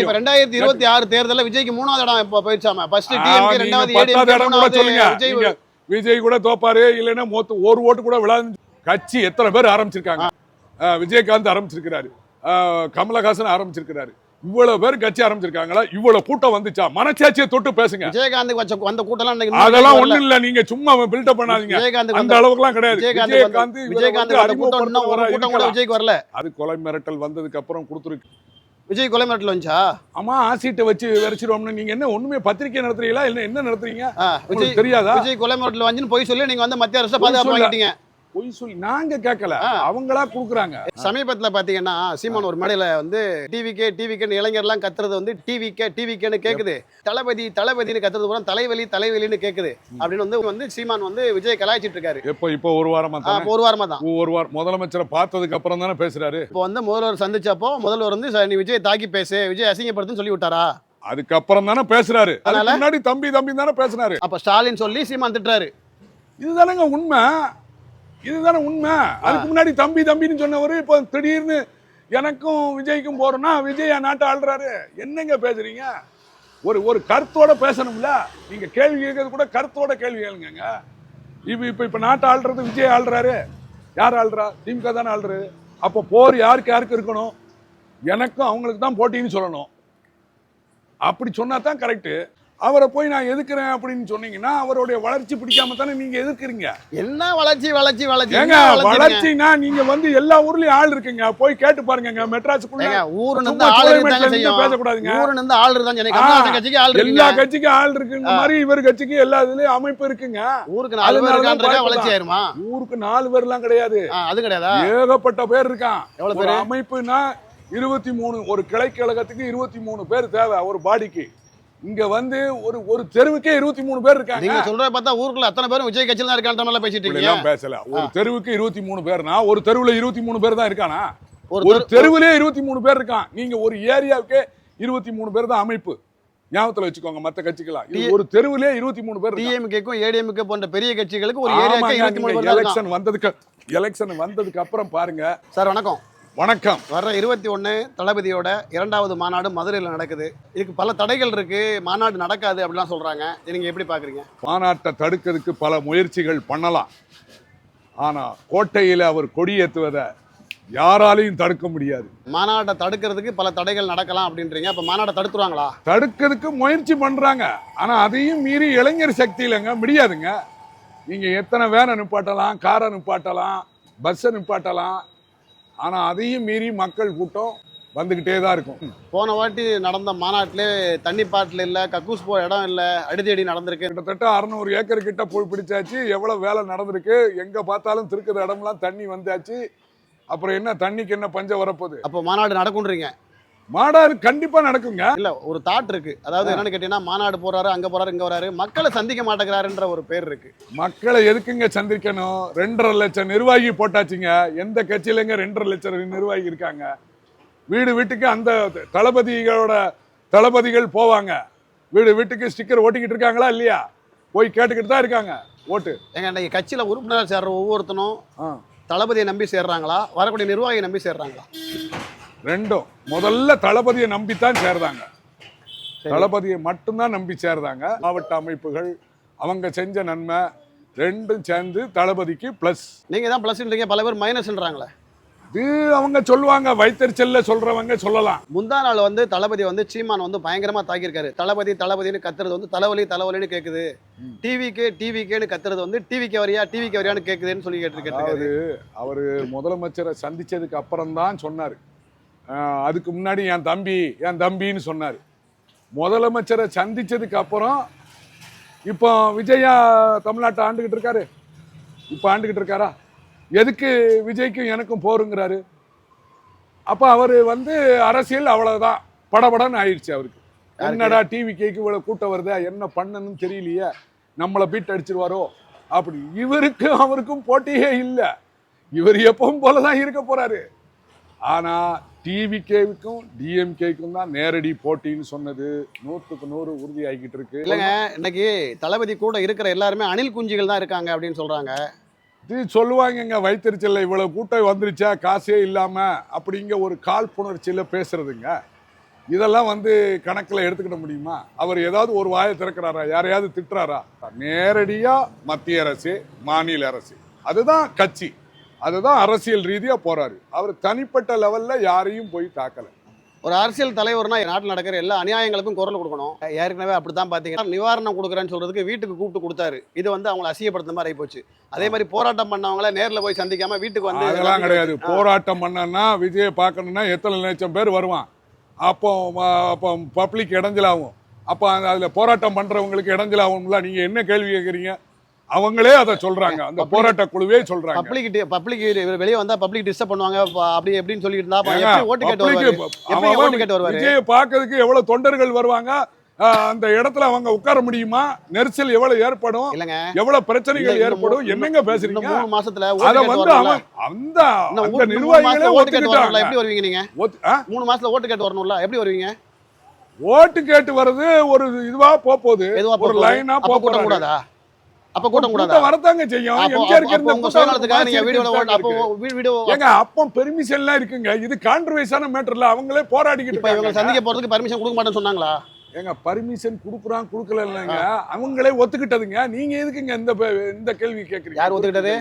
இப்ப ரெண்டாயிரத்தி இருபத்தி ஆறு தேர்தல்ல விஜய்க்கு மூணாவது இடம் இப்ப போயிடுச்சாம. ஃபர்ஸ்ட் டிஎம்கே ரெண்டாவது இடம் கூட சொல்லுங்க. விஜய் கூட தோப்பாரு இல்லைன்னா மொத்த ஒரு ஓட்டு கூட விழாது கட்சி எத்தனை பேர் ஆரம்பிச்சிருக்காங்க? விஜயகாந்த் ஆரம்பிச்சிருக்கிறாரு. கமலஹாசன் ஆரம்பிச்சிருக்கிறாரு. இவ்வளவு பேர் கட்சி ஆரம்பிச்சிருக்காங்களா? இவ்வளவு கூட்டம் வந்துச்சா? மனசாட்சியை தொட்டு பேசுங்க. விஜயகாந்த் வச்ச வந்த கூட்டம் அதெல்லாம். ஒண்ணும் இல்ல. நீங்க சும்மா பில்டப் பண்ணாதீங்க விஜயகாந்த் அந்த வந்த அளவுக்குலாம் கிடையாது. விஜயகாந்த் விஜயகாந்த் ஒரு கூட்டம் கூட. விஜய்க்கு வரல. அது கொலை மிரட்டல் வந்ததுக்கு அப்புறம் கொடுத்துருக்கு. விஜய் கொலை மிரட்டல் வந்துச்சா? ஆமா ஆசிட்டை வச்சு வரைச்சிருவோம்னு நீங்க என்ன ஒண்ணுமே பத்திரிக்கை நடத்துறீங்களா? இல்ல என்ன நடத்துறீங்க? விஜய் தெரியாதா? விஜய் கொலை மிரட்டல் வந்துன்னு போய் சொல்லி நீங்க வந்து மத்திய அரசு பாதுகாப்பு. வாங்கிட்டீங்க பொய் சொல்லி நாங்க கேட்கல. அவங்களா குடுக்குறாங்க. சமீபத்துல பாத்தீங்கன்னா சீமான் ஒரு மேடையில வந்து டிவிகே டிவிகேன்னு இளைஞர்லாம் கத்துறது வந்து டிவிகே டிவிகேன்னு கேக்குது. தளபதி தளபதினு கத்துறது பூரா தலைவலி தலைவலின்னு கேக்குது. அப்படின்னு வந்து வந்து சீமான் வந்து விஜய் கலாய்ச்சிட்டு இருக்காரு எப்போ இப்போ ஒரு வாரமா தானே? இப்ப ஒரு வாரமா தான். ஒரு வாரம். முதலமைச்சரை பார்த்ததுக்கு அப்புறம் தானே பேசுறாரு? இப்போ வந்து முதல்வர் சந்திச்சப்போ முதல்வர் வந்து "சார், நீ விஜய் தாக்கி பேசு. விஜய் அசிங்கப்படுத்துன்னு சொல்லி விட்டாரா? அதுக்கப்புறம் தானே பேசுறாரு? முன்னாடி தம்பி தம்பி தானே பேசுனாரு. அப்ப ஸ்டாலின் சொல்லி சீமான் திட்டுறாரு. இதுதானங்க உண்மை. இதுதானே உண்மை? அதுக்கு முன்னாடி தம்பி தம்பின்னு சொன்னவரு இப்போ திடீர்னு எனக்கும் விஜய்க்கும் போறோம்னா விஜய் என் நாட்டை ஆள்றாரு. என்னங்க பேசுறீங்க? ஒரு ஒரு கருத்தோட பேசணும்ல? நீங்க கேள்வி கேட்கறது கூட கருத்தோட கேள்வி கேளுங்க இப்ப இப்ப இப்ப நாட்டை ஆள்றது விஜய் ஆள்றாரு. யார் ஆள்றா? திமுக தானே ஆள்றாரு அப்போ போர் யாருக்கு யாருக்கு இருக்கணும்? எனக்கும் அவங்களுக்கு தான் போட்டின்னு சொல்லணும். அப்படி சொன்னா தான் கரெக்ட் அவரை போய் நான் எதுக்குறேன் அப்படின்னு சொன்னீங்கன்னா அவருடைய வளர்ச்சி பிடிக்காம தானே நீங்க எதிர்க்கிறீங்க. என்ன வளர்ச்சி வளர்ச்சி வளர்ச்சி? ஏங்க? வளர்ச்சினா நீங்க வந்து எல்லா ஊர்லயும் ஆள் இருக்குங்க. போய் கேட்டு பாருங்க மெட்ராஸுக்குள்ள. ஊரு நின்று ஆள். நின்னு பேசக்கூடாதுங்க. ஊரு நின்று ஆள் இருந்தாங்க கட்சிக்கு ஆள் எல்லா இருக்குங்க கட்சிக்கும் ஆள் இருக்குங்க மாதிரி இவர் கட்சிக்கு எல்லா இதுலயும் அமைப்பு இருக்குங்க. ஊருக்கு நாலு பேர் இருக்கான்றதே. வளர்ச்சி ஆயிருமா? ஊருக்கு நாலு பேர்லாம் கிடையாது. ஆ, அது கிடையாதா? ஏகப்பட்ட பேர் இருக்கான். எவ்வளவு பேரு? அமைப்புனா இருபத்தி மூணு ஒரு கிளை கழகத்துக்கு இருபத்தி மூணு பேர் தேவை ஒரு பாடிக்கு. இங்க வந்து ஒரு ஒரு தெருவுக்கே இருபத்தி மூணு பேர் இருக்காங்க. நீங்க சொல்றத பார்த்தா ஊருக்குள்ள அத்தனை பேரும் விஜய் கட்சியில தான் மாதிரி பேசிட்டு இருக்கீங்க. பேசல. ஒரு தெருவுக்கு இருபத்தி மூணு பேர்னா ஒரு தெருவுல இருபத்தி மூணு பேர் தான் இருக்கானா? ஒரு ஒரு தெரு- தெருவிலே இருபத்தி மூணு பேர் இருக்கான். நீங்க ஒரு ஏரியாவுக்கே இருபத்தி மூணு பேர் தான் அமைப்பு. ஞாபகத்துல வச்சுக்கோங்க மத்த கட்சிக்கெல்லாம். இது ஒரு தெருவிலே இருபத்தி மூணு பேர். டிஎம்கேக்கும் ஏடிஎம்கே போன்ற பெரிய கட்சிகளுக்கு ஒரு இருக்கான். எலெக்ஷன் வந்ததுக்கு எலெக்ஷன் வந்ததுக்கு அப்புறம் பாருங்க. சார் வணக்கம். வணக்கம். வர்ற இருபத்தி ஒண்ணு தளபதியோட இரண்டாவது மாநாடு மதுரையில் நடக்குது. இதுக்கு பல தடைகள் இருக்கு. மாநாடு நடக்காது அப்படிலாம் சொல்றாங்க. நீங்க எப்படி பாக்குறீங்க? மாநாட்டை தடுக்கிறதுக்கு பல முயற்சிகள் பண்ணலாம். ஆனா கோட்டையில அவர் கொடியேற்றுவதை யாராலையும் தடுக்க முடியாது. மாநாட்டை தடுக்கிறதுக்கு பல தடைகள் நடக்கலாம் அப்படின்றீங்க. அப்ப மாநாட்டை தடுத்துருவாங்களா? தடுக்கிறதுக்கு முயற்சி பண்றாங்க. ஆனா அதையும் மீறி இளைஞர் சக்தி இல்லைங்க. முடியாதுங்க. நீங்க எத்தனை வேனை நிப்பாட்டலாம் காரை நிப்பாட்டலாம் பஸ்ஸை நிப்பாட்டலாம் ஆனா அதையும் மீறி மக்கள் கூட்டம் வந்துகிட்டே தான் இருக்கும். போன வாட்டி நடந்த மாநாட்டிலே தண்ணி பாட்டில் இல்ல கக்கூஸ் போற இடம் இல்ல அடிதடி நடந்திருக்கு. கிட்டத்தட்ட அறுநூறு ஏக்கர் கிட்ட போய் பிடிச்சாச்சு. எவ்வளவு வேலை நடந்திருக்கு எங்க பார்த்தாலும் திருக்கிற இடம்லாம் தண்ணி வந்தாச்சு. அப்புறம் என்ன தண்ணிக்கு என்ன பஞ்சம் வரப்போகுது? அப்போ மாநாடு நடக்கும்ன்றீங்க. மாடாறு கண்டிப்பா நடக்குங்க. இல்ல ஒரு தாட் இருக்கு. அதாவது என்னன்னு கேட்டீங்கன்னா மாநாடு போறாரு அங்க போறாரு இங்க வராரு மக்களை சந்திக்க மாட்டேங்கிறாருன்ற ஒரு பேர் இருக்கு. மக்களை எதுக்குங்க சந்திக்கணும்? ரெண்டரை லட்சம் நிர்வாகி போட்டாச்சுங்க. எந்த கட்சியிலங்க ரெண்டரை லட்சம் நிர்வாகி இருக்காங்க? வீடு வீட்டுக்கு அந்த தளபதிகளோட தளபதிகள் போவாங்க. வீடு வீட்டுக்கு ஸ்டிக்கர் ஓட்டிக்கிட்டு இருக்காங்களா இல்லையா? போய் கேட்டுக்கிட்டு தான் இருக்காங்க. ஓட்டு. எங்க இன்னைக்கு கட்சியில உறுப்பினர் சேர்ற ஒவ்வொருத்தனும். தளபதியை நம்பி சேர்றாங்களா? வரக்கூடிய நிர்வாகியை நம்பி சேர்றாங்களா? ரெண்டும். முதல்ல தளபதியை நம்பித்தான் சேர்ந்தாங்க. சரி. தளபதியை மட்டும்தான் நம்பி சேர்ந்தாங்க. மாவட்ட அமைப்புகள் அவங்க செஞ்ச நன்மை ரெண்டும் சேர்ந்து தளபதிக்கு ப்ளஸ் நீங்க தான் பிளஸ்ன்றீங்க பல பேர் மைனஸ்ன்றாங்களே இது அவங்க சொல்லுவாங்க வைத்தறிச்சல்ல சொல்றவங்க சொல்லலாம். முந்தா நாள் வந்து தளபதி வந்து சீமான் வந்து பயங்கரமா தாக்கியிருக்காரு. தளபதி தளபதினு கத்துறது வந்து தலைவலி தலைவலின்னு கேக்குது. டிவிக்கு டிவிக்கேன்னு கத்துறது வந்து டிவிக்கு வரியா டிவிக்கு வரியான்னு கேக்குதுன்னு சொல்லி கேட்டிருக்காரு அவரு முதலமைச்சரை சந்திச்சதுக்கு அப்புறம் தான் சொன்னார். அதுக்கு முன்னாடி என் தம்பி என் தம்பின்னு சொன்னார். முதலமைச்சரை சந்திச்சதுக்கு அப்புறம் இப்போ விஜயா தமிழ்நாட்டை ஆண்டுகிட்டு இருக்காரு. இப்போ ஆண்டுகிட்டு இருக்காரா? எதுக்கு விஜய்க்கும் எனக்கும் போருங்கிறாரு. அப்போ அவர் வந்து அரசியல் அவ்வளவுதான். படபடன்னு ஆயிடுச்சு அவருக்கு. என்னடா டிவி கேக்கு இவ்வளவு கூட்டம் வருதா? என்ன பண்ணணும்னு தெரியலையே. நம்மளை பீட் அடிச்சிருவாரோ? அப்படி. இவருக்கும் அவருக்கும் போட்டியே இல்லை. இவர் எப்பவும் போல தான் இருக்க போறாரு. ஆனா டிவிகேவுக்கும் டிஎம்கேவுக்கும் தான் நேரடி போட்டின்னு சொன்னது. நூற்றுக்கு நூறு உறுதி ஆகிக்கிட்டு இருக்கு. இல்லைங்க இன்னைக்கு தளபதி கூட இருக்கிற எல்லாருமே அணில் குஞ்சுகள் தான் இருக்காங்க அப்படின்னு சொல்றாங்க. இது சொல்லுவாங்கங்க வைத்தறிச்சல்ல இவ்வளவு கூட்டம் வந்துருச்சா காசே இல்லாம அப்படிங்க ஒரு காழ்ப்புணர்ச்சியில பேசுறதுங்க. இதெல்லாம் வந்து கணக்குல எடுத்துக்கிட முடியுமா? அவர் ஏதாவது ஒரு வாயை திறக்கிறாரா? யாரையாவது திட்டுறாரா? நேரடியா மத்திய அரசு மாநில அரசு. அதுதான் கட்சி. அதுதான் அரசியல் ரீதியா போறாரு. அவர் தனிப்பட்ட லெவல்ல யாரையும் போய் தாக்கல. ஒரு அரசியல் தலைவர்னா நாட்டில் நடக்கிற எல்லா அநியாயங்களுக்கும் குரல் கொடுக்கணும். ஏற்கனவே அப்படித்தான் பார்த்தீங்கன்னா நிவாரணம் கொடுக்குறேன்னு சொல்றதுக்கு வீட்டுக்கு கூப்பிட்டு கொடுத்தாரு. இது வந்து அவங்களை அசியப்படுத்த மாதிரி ஆயிப்போச்சு. அதே மாதிரி போராட்டம் பண்ணவங்கள நேர்ல போய் சந்திக்காம வீட்டுக்கு வந்து அதெல்லாம் கிடையாது. போராட்டம் பண்ணனா விஜயை பார்க்கணும்னா எத்தனை லட்சம் பேர் வருவான். அப்போ அப்போ பப்ளிக் இடைஞ்சலாகும். அப்போ அந்த அதில் போராட்டம் பண்றவங்களுக்கு இடைஞ்சலாகும்ல. நீங்க என்ன கேள்வி கேட்குறீங்க அவங்களே அதை சொல்றாங்க. அந்த போராட்ட குழுவே சொல்றாங்க. பப்ளிக் பப்ளிக் வெளியே வந்தா பப்ளிக் டிஸ்டர்ப் பண்ணுவாங்க. அப்படி எப்படின்னு சொல்லிட்டு இருந்தா ஓட்டு கேட்டு வருவாரு? ஓட்டு கேட்டு வருவாரு? விஜயை பார்க்கறதுக்கு எவ்வளவு தொண்டர்கள் வருவாங்க? அந்த இடத்துல அவங்க உட்கார முடியுமா? நெரிசல் எவ்வளவு ஏற்படும்? இல்லங்க. எவ்வளவு பிரச்சனைகள் ஏற்படும்? என்னங்க பேசுறீங்க? மூணு மாசத்துல அத வந்து அந்த அந்த நிர்வாகிகளே ஓட்டு கேட்டு வரணும்ல. எப்படி வருவீங்க நீங்க? மூணு மாசத்துல ஓட்டு கேட்டு வரணும்ல. எப்படி வருவீங்க? ஓட்டு கேட்டு வர்றது ஒரு இதுவா போகுது. ஒரு? லைனா போறாரு. கூடாதா? அப்ப கூட்டம் கூடாதா? கூட்டம் வரத்தாங்க செய்யும். எம்ஜிஆர் அப்போ உங்க சுயநலத்துக்காக நீங்க வீடியோல ஓட்டு அப்போ வீடியோ ஏங்க அப்போ பெர்மிஷன் எல்லாம் இருக்குங்க. இது கான்ட்ரவைஸான மேட்டர்ல அவங்களே போராடிக்கிட்டு இப்ப இவங்க. சந்திக்க போறதுக்கு பர்மிஷன் கொடுக்க மாட்டேன்னு சொன்னாங்களா? ஏங்க பர்மிஷன் குடுக்குறான் குடுக்கல இல்லைங்க. அவங்களே ஒத்துக்கிட்டதுங்க. நீங்க எதுக்குங்க இந்த இந்த கேள்வி கேக்குறீங்க? யார் ஒத்துக்கிட்டது?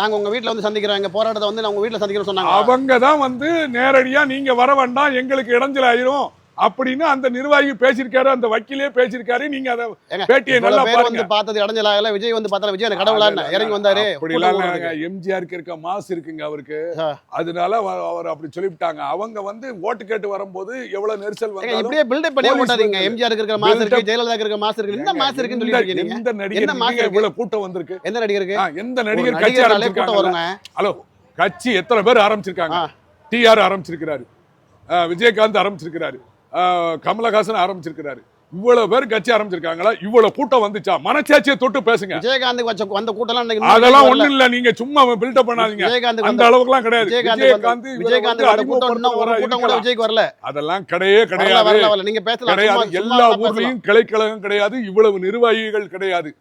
நாங்க உங்க வீட்ல வந்து சந்திக்கிறோம். எங்க போராட்டத்தை வந்து நான் உங்க வீட்ல சந்திக்கிறோம் சொன்னாங்க அவங்க தான் வந்து நேரடியா நீங்க வர வேண்டாம். எங்களுக்கு இடைஞ்சல் ஆயிரும். அப்படின்னு அந்த நிர்வாகி பேசியிருக்காரு அந்த வக்கீலே பேசியிருக்காரு. நீங்க அதை பேட்டியை நல்லா பேர் பாருங்க. வந்து பார்த்தது இடைஞ்சலாகல விஜய் வந்து பார்த்தா விஜய் கடவுளா என்ன? இறங்கி வந்தாரு. அப்படிலாம். எம்ஜிஆருக்கு இருக்க மாசு இருக்குங்க அவருக்கு. அதனால அவ- அவர் அப்படி சொல்லிவிட்டாங்க. அவங்க வந்து ஓட்டு கேட்டு வரும்போது எவ்வளவு நெரிசல் வந்தாலும் இப்படியே பில்டப் பண்ணி போலீஸ் ஓட்டாதீங்க வந்து எம்ஜிஆர் இருக்கிற மாசம் இருக்கு ஜெயலலிதா இருக்கிற மாசம் இருக்கு. என்ன மாசம் இருக்குன்னு இருக்கீங்க. எந்த நடிகர் என்ன இருக்கு? இவ்வளவு கூட்டம் வந்திருக்கு? எந்த நடிகருக்கு? எந்த நடிகர் கட்சி ஆரம்பிச்சிருக்காங்க? ஹலோ கட்சி எத்தனை பேர் ஆரம்பிச்சிருக்காங்க. டிஆர் ஆரம்பிச்சிருக்கிறாரு. விஜயகாந்த் ஆரம்பிச்சிருக்கிறாரு. கமலஹாசன் ஆரம்பிச்சிருக்கிறாரு. இவ்வளவு பேர் கட்சி ஆரம்பிச்சிருக்காங்களா? இவ்வளவு கூட்டம் வந்துச்சா? மனசாட்சியை தொட்டு பேசுங்க. விஜயகாந்த் வச்ச வந்த கூட்டம் எல்லாம் அதெல்லாம் ஒண்ணும் இல்ல. நீங்க சும்மா பில்டப் பண்ணாதீங்க விஜயகாந்த் அந்த வந்த அளவுக்குலாம் கிடையாது. விஜயகாந்த் விஜயகாந்த் கூட்டம் கூட. விஜய்க்கு வரல. அதெல்லாம் கிடையவே வரல கிடையாது. நீங்க பேசலாம். கிடையாது. எல்லா. ஊர்லயும் கிளைக்கழகம் கிடையாது. இவ்வளவு நிர்வாகிகள் கிடையாது.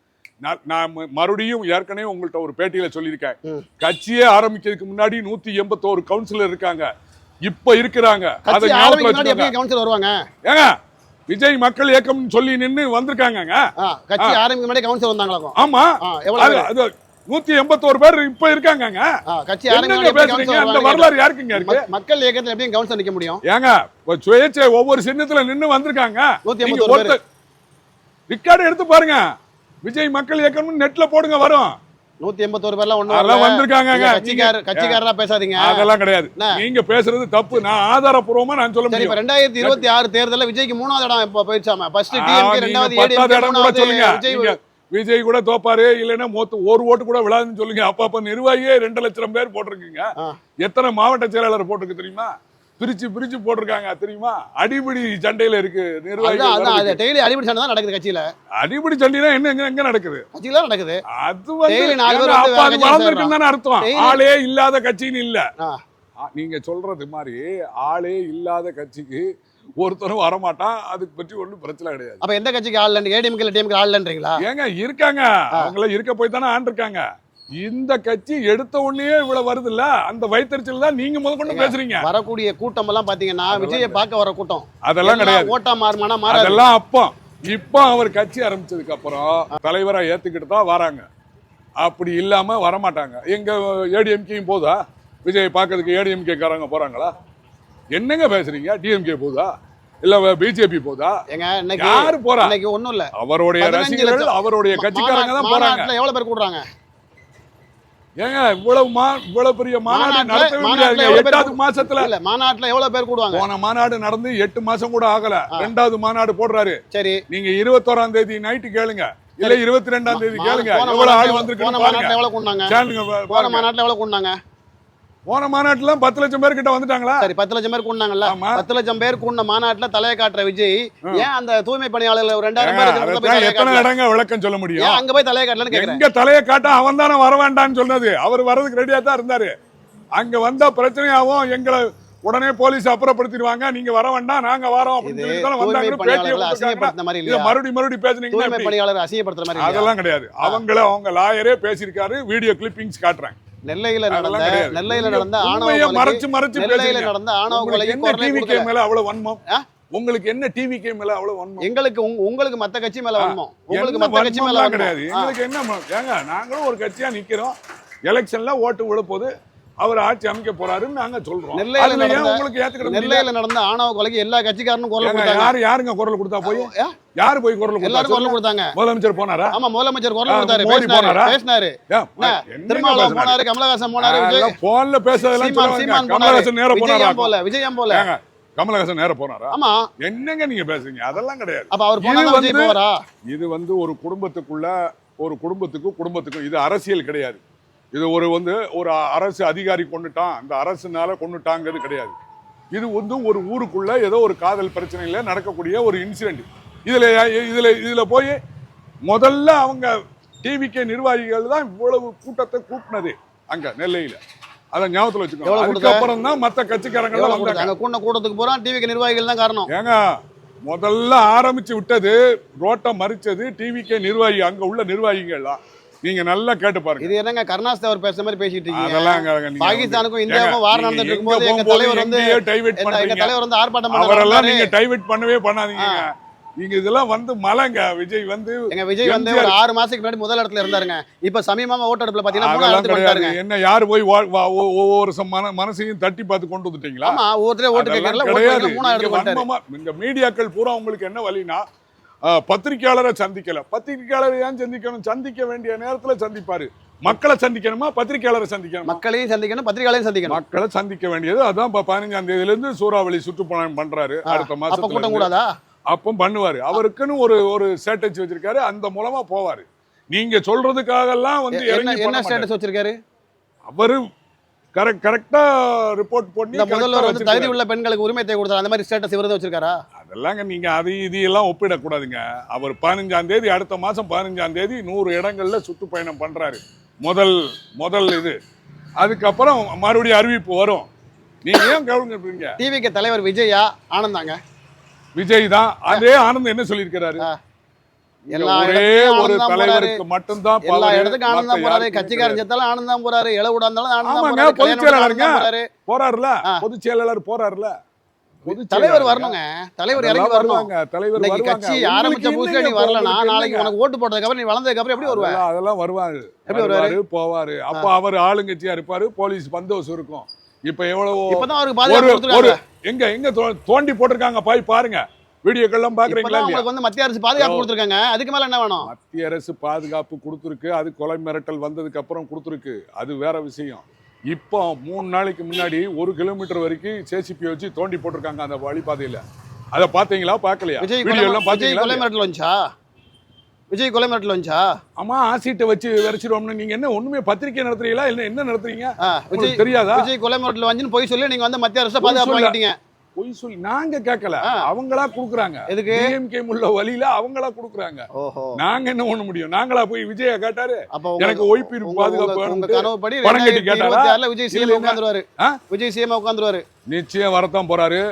நான் மறுபடியும் ஏற்கனவே உங்கள்ட்ட ஒரு பேட்டியில சொல்லியிருக்கேன். கட்சியே ஆரம்பிக்கிறதுக்கு முன்னாடி நூத்தி எண்பத்தோரு கவுன்சிலர் இருக்காங்க. இப்ப இருக்கிறாங்க. அதை ஞாபகம் வருவாங்க? ஏங்க விஜய் மக்கள் இயக்கம்னு சொல்லி நின்னு வந்திருக்காங்க கட்சி ஆரம்பிக்க முன்னாடி கவுன்சிலர் வந்தாங்களாக்கும் ஆமா. எவ்வளவு அது நூத்தி எண்பத்தோரு பேர் இப்ப இருக்காங்க கட்சி பேசுறீங்க? அந்த? வரலாறு யாருக்குங்க இருக்கு? மக்- மக்கள் இயக்கத்துல எப்படி கவுன்சிலர் நிக்க முடியும்? ஏங்க சுயேட்சை ஒவ்வொரு சின்னத்துல நின்னு வந்திருக்காங்க. நூத்தி எண்பத்தோரு ரிக்கார்டு எடுத்து பாருங்க. விஜய் மக்கள் இயக்கம்னு நெட்ல போடுங்க வரும். நூத்தி எண்பத்தோரு பேர்லாம் ஒண்ணு அதெல்லாம். வந்திருக்காங்க கட்சிக்கார கட்சிக்காரரா பேசாதீங்க. அதெல்லாம் கிடையாது? நீங்க பேசுறது தப்பு. நான் ஆதாரப்பூர்வமா நான் சொல்ல இப்ப முடியும். ரெண்டாயிரத்தி இருபத்தி ஆறு தேர்தல்ல விஜய்க்கு மூணாவது இடம் இப்ப போயிடுச்சாம? ஃபர்ஸ்ட் டிஎம்கே ரெண்டாவது இடம் கூட சொல்லுங்க. விஜய் கூட தோப்பாரு இல்லைன்னா மொத்த ஒரு ஓட்டு கூட விழாதுன்னு சொல்லுங்க. அப்ப அப்ப நிர்வாகியே ரெண்டு லட்சம் பேர் போட்டிருக்கீங்க. எத்தனை மாவட்ட செயலாளர் போட்டிருக்கு தெரியுமா? பிரிச்சு பிரிச்சு போட்டிருக்காங்க தெரியுமா? அடிபடி சண்டையில இருக்கு அது டெய்லி அடிப்படை சண்டை தான் நடக்குது கட்சியில. அடிபடி சண்டைனா என்ன எங்க எங்க நடக்குது? கட்சியில நடக்குது. அது வந்து வளர்ந்துருக்குன்னு தானே அர்த்தம். ஆளே இல்லாத கட்சின்னு இல்ல. நீங்க சொல்றது மாதிரி ஆளே இல்லாத கட்சிக்கு ஒருத்தரும் வரமாட்டான் அதுக்கு பற்றி ஒண்ணும் பிரச்சனை கிடையாது. அப்ப எந்த கட்சிக்கு ஆள் ஏடிஎம்கே டிஎம்கே ஆள் ஏங்க இருக்காங்க. அவங்கள இருக்க போய் தானே ஆண்டிருக்காங்க. இந்த கட்சி எடுத்த உடனே இவ்வளவு வருது இல்ல அந்த வைத்தறிச்சல் தான் நீங்க முத கொண்டு பேசுறீங்க. வரக்கூடிய கூட்டம் எல்லாம் பாத்தீங்கன்னா விஜயை பார்க்க வர கூட்டம். அதெல்லாம் கிடையாது. ஓட்டா மாறுமானா மாறாது. அதெல்லாம் அப்போ. இப்போ அவர் கட்சி ஆரம்பிச்சதுக்கு அப்புறம் தலைவரா ஏத்துக்கிட்டு தான் வராங்க. அப்படி இல்லாம வரமாட்டாங்க. எங்க ஏடிஎம்கேயும் போதா? விஜய் பார்க்கறதுக்கு ஏடிஎம்கே காரங்க போறாங்களா? என்னங்க பேசுறீங்க? டிஎம்கே போதா? இல்ல பிஜேபி போதா? யாரு போறா? இன்னைக்கு ஒண்ணும் இல்ல. அவருடைய ரசிகர்கள். அவருடைய கட்சிக்காரங்க தான் போறாங்க. எவ்வளவு பேர் கூடுறாங்க? ஏங்க இவ்வளவு மா இவ்வளவு பெரிய மாநாடு நடத்தவே மாநாட்டுல முடியாதுங்க எட்டாவது மாசத்துல இல்ல மாநாட்டுல எவ்வளவு பேர் கூடுவாங்க? போன மாநாடு நடந்து எட்டு மாசம் கூட ஆகல. ரெண்டாவது மாநாடு போடுறாரு. சரி. நீங்க இருபத்தோராம் தேதி நைட்டு கேளுங்க. இல்ல இருபத்தி ரெண்டாம் தேதி கேளுங்க. எவ்வளவு ஆள் கேளுங்க பா- போன. மாநாட்டுல எவ்வளவு கூடுனாங்க? போன மாநாட்டுல பத்து லட்சம் பேர் கிட்ட வந்துட்டாங்களா? சரி பத்து லட்சம் பேர் கூடுனாங்கல்ல. பத்து லட்சம் பேர் கூடின மாநாட்டுல தலையை காட்டுற விஜய் ஏன் அந்த தூய்மை பணியாளர்கள் ரெண்டாயிரம் பேர் எத்தனை? இடங்க விளக்கம் சொல்ல முடியும்? அங்க போய் தலையை காட்டலன்னு கேக்குறேன். எங்க தலையை காட்ட அவன் தானே வர வேண்டாம்னு சொன்னது. அவர் வர்றதுக்கு ரெடியா தான் இருந்தாரு. அங்க வந்தா பிரச்சனையாவும் எங்களை உடனே போலீஸ் அப்புறப்படுத்திடுவாங்க. நீங்க வர வேண்டாம் நாங்க வரோம் அசிங்கப்படுத்துற மாதிரி இல்லையா? அதெல்லாம் கிடையாது. அவங்கள அவங்க லாயரே பேசியிருக்காரு. வீடியோ கிளிப்பிங்ஸ் காட்டுறேன். நெல்லையில நடந்த. நெல்லையில நடந்த ஆணவ மறைச்சு மறைச்சு நெல்லையில நடந்த ஆணவ குரலே டிவிக்கு மேல அவ்வளவு வன்மம்? உங்களுக்கு என்ன டிவி கே மேல அவ்வளவு வன்மம்? எங்களுக்கு உங்க- உங்களுக்கு மத்த கட்சி மேல வரணும் உங்களுக்கு மத்த கட்சி மேல கிடையாது. எங்களுக்கு என்ன ஏங்க நாங்களும் ஒரு கட்சியா நிக்கிறோம். எலெக்ஷன்ல ஓட்டு விழ போது அவர் ஆட்சி அமைக்க போறாருன்னு நாங்க சொல்றோம். நெல்லையில நடந்த- உங்களுக்கு ஏத்துக்கிற நெல்லையில நடந்த ஆணவ கொலைக்கு எல்லா கட்சிக்காரனும் குரல் கொடுத்தாங்க. யாரு யாருங்க குரல் கொடுத்தா போய்? யாரு போய் குரல் எல்லாரும் குரல். கொடுத்தாங்க. முதலமைச்சர் போனாரா? ஆமா முதலமைச்சர் குரல் கொடுத்தாரு. பேசினாரு? பேசினாரு. திருமாவளவன்? போனாரு கமலஹாசன் போனாரு போன்ல பேசுறதெல்லாம் கமலஹாசன் நேர விஜய் போனாரா? போல? விஜய் ஏன் போல? கமலஹாசன் நேர போனாரா? ஆமா. என்னங்க நீங்க பேசுறீங்க? அதெல்லாம் கிடையாது. அப்ப அவர் போனா இது வந்து ஒரு குடும்பத்துக்குள்ள ஒரு குடும்பத்துக்கும் குடும்பத்துக்கும் இது அரசியல் கிடையாது. இது ஒரு வந்து ஒரு அரசு அதிகாரி கொண்டுட்டான் இந்த அரசுனால கொண்டுட்டாங்கிறது கிடையாது. இது வந்து ஒரு ஊருக்குள்ள ஏதோ ஒரு காதல் பிரச்சனையில நடக்கக்கூடிய ஒரு இன்சிடென்ட் இதுல இதுல இதுல போய் முதல்ல அவங்க டிவிகே நிர்வாகிகள் தான் இவ்வளவு கூட்டத்தை கூட்டினது அங்க நெல்லையில. அதை ஞாபகத்துல வச்சுக்கோங்க? அதுக்கப்புறம் தான் மத்த கட்சிக்காரங்க வந்தாங்க. கூட்ட கூட்டத்துக்கு போறோம் டிவிக்கு நிர்வாகிகள் தான் காரணம். ஏங்க முதல்ல ஆரம்பிச்சு விட்டது ரோட்டை மறிச்சது டிவிக்கே நிர்வாகி அங்க உள்ள நிர்வாகிகள்லாம். நீங்க நல்லா கேட்டு பாருங்க. இது என்னங்க கருணாஸ் அவர் பேசுற மாதிரி பேசிட்டு இருக்கீங்க? அதெல்லாம் பாகிஸ்தானுக்கும் இந்தியாவுக்கும் வார் நடந்துட்டு இருக்கும்போது எங்க தலைவர் வந்து divert எங்க-. தலைவர் வந்து ஆர்ப்பாட்டம் பண்ண அவரெல்லாம். நீங்க டைவர்ட் பண்ணவே பண்ணாதீங்க. நீங்க இதெல்லாம் வந்து மலைங்க விஜய் வந்து எங்க விஜய் வந்து ஒரு ஆறு மாசத்துக்கு முன்னாடி முதல் இடத்துல இருந்தாருங்க. இப்ப சமீபமா ஓட்டெடுப்புல பாத்தீங்கன்னா என்ன யாரு போய் ஒவ்வொரு மன- மனசையும் தட்டி பார்த்து கொண்டு வந்துட்டீங்களா? ஆமா ஒவ்வொருத்தரே ஓட்டு கேட்கறல ஓட்டு இந்த மீடியாக்கள் பூரா உங்களுக்கு என்ன வழினா அஹ், பத்திரிக்கையாளரை சந்திக்கல. பத்திரிக்கையாளரை ஏன் சந்திக்கணும்? சந்திக்க வேண்டிய நேரத்துல சந்திப்பாரு. மக்களை சந்திக்கணுமா? பத்திரிக்கையாளரை சந்திக்கணுமா? மக்களையும் சந்திக்கணும் பத்திரிகையாளையும் சந்திக்கணும். மக்களை சந்திக்க வேண்டியது அதான் இப்ப பதினஞ்சாம் தேதியில இருந்து சூறாவளி சுற்றுப்பயணம் பண்றாரு அடுத்த மாசத்துல கூட்டம். கூடாதா அப்போ பண்ணுவாரு. அவருக்குன்னு ஒரு ஒரு ஸ்ட்ராட்டஜி வச்சிருக்காரு. அந்த மூலமா போவாரு. நீங்க சொல்றதுக்காக எல்லாம் வந்து என்ன. ஸ்டேட்டஸ் வச்சிருக்காரு? அவரு கரெக்ட் கரெக்டா ரிப்போர்ட் பண்ணி முதல்வர் வந்து தகுதி. உள்ள பெண்களுக்கு உரிமைத்தை கொடுத்தாரு. அந்த மாதிரி ஸ்டேட்டஸ் இவரது வச்சிருக்காரா? அதெல்லாங்க நீங்க அது இது எல்லாம் ஒப்பிடக்கூடாதுங்க. அவர் பதினஞ்சாம் தேதி அடுத்த மாசம் பதினஞ்சாம் தேதி நூறு இடங்கள்ல சுற்றுப்பயணம் பண்றாரு. முதல் முதல் இது. அதுக்கப்புறம் மறுபடியும் அறிவிப்பு வரும். நீங்க ஏன் கவனிக்கிறீங்க டிவிக்கு தலைவர் விஜயா ஆனந்தாங்க. விஜய் தான் அதே ஆனந்த் என்ன சொல்லியிருக்கிறாரு? ஒரே ஒரு தலைவருக்கு மட்டும்தான் எல்லா இடத்துக்கும் ஆனந்தம் போறாரு. கட்சிக்காரன். செத்தாலும் ஆனந்தம் போறாரு. இளவுடா இருந்தாலும் ஆனந்தம் போறாரு. பொதுச் செயலாளருங்க. போறாருல. பொதுச் செயலாளர் போறாருல? தலைவர். வரணுங்க. தலைவர் இறங்கி வரணும். தலைவர் இன்னைக்கு. கட்சி ஆரம்பிச்ச புதுசுல நீ வரலனா நாளைக்கு? உனக்கு ஓட்டு போட்டதுக்கு அப்புறம் நீ வளர்ந்ததுக்கு அப்புறம் எப்படி வருவ? அதெல்லாம் வருவாரு. எப்படி வருவாரு? வருவாரு போவாரு. அப்ப அவர் ஆளுங்கட்சியா இருப்பாரு போலீஸ் பந்தோபஸ்து இருக்கும். இப்ப எவ்வளவு இப்பதான் அவருக்கு பாதுகாப்பு எங்க எங்க தோண்டி போட்டிருக்காங்க போய் பாருங்க. வீடியோக்கெல்லாம் பாக்குறீங்களா உங்களுக்கு வந்து மத்திய அரசு பாதுகாப்பு கொடுத்துருக்காங்க. அதுக்கு மேல என்ன வேணும்? மத்திய அரசு பாதுகாப்பு கொடுத்துருக்கு. அது கொலை மிரட்டல் வந்ததுக்கு அப்புறம் கொடுத்துருக்கு. அது வேற விஷயம். இப்போ மூணு நாளைக்கு முன்னாடி ஒரு கிலோமீட்டர் வரைக்கும் சேசிபி வச்சு தோண்டி போட்டிருக்காங்க அந்த வழிபாதையில. அதை பாத்தீங்களா பாக்கலையா விஜய் வீடியோ எல்லாம்? மிரட்டல் வந்துச்சா? விஜய் கொலை மிரட்டல் வந்துச்சா? ஆமா ஆசிட்டை வச்சு விரைச்சிருவோம்னு நீங்க என்ன ஒண்ணுமே பத்திரிக்கை நடத்துறீங்களா? இல்ல என்ன நடத்துறீங்க? தெரியாதா? விஜய் கொலை மிரட்டல் வந்துன்னு போய் சொல்லி நீங்க வந்து மத்திய அரசு பாதுகாப்பு. வாங்கிட்டீங்க. பொய் சொல்லி நாங்க கேட்கல. அவங்களா குடுக்குறாங்க. எதுக்கு? டிஎம்கே உள்ள வழியில அவங்களா குடுக்குறாங்க. நாங்க என்ன பண்ண முடியும்? நாங்களா போய் விஜய கேட்டாரு? எனக்கு ஒய்பி உங்க- பாதுகாப்பு கனவுப்படி பணம் கட்டி கேட்டாரா? விஜய் சிஎம் உட்காந்துருவாரு? விஜய் சிஎம் உட்காந்துருவாரு. நிச்சயம் வரத்தான் போறாரு.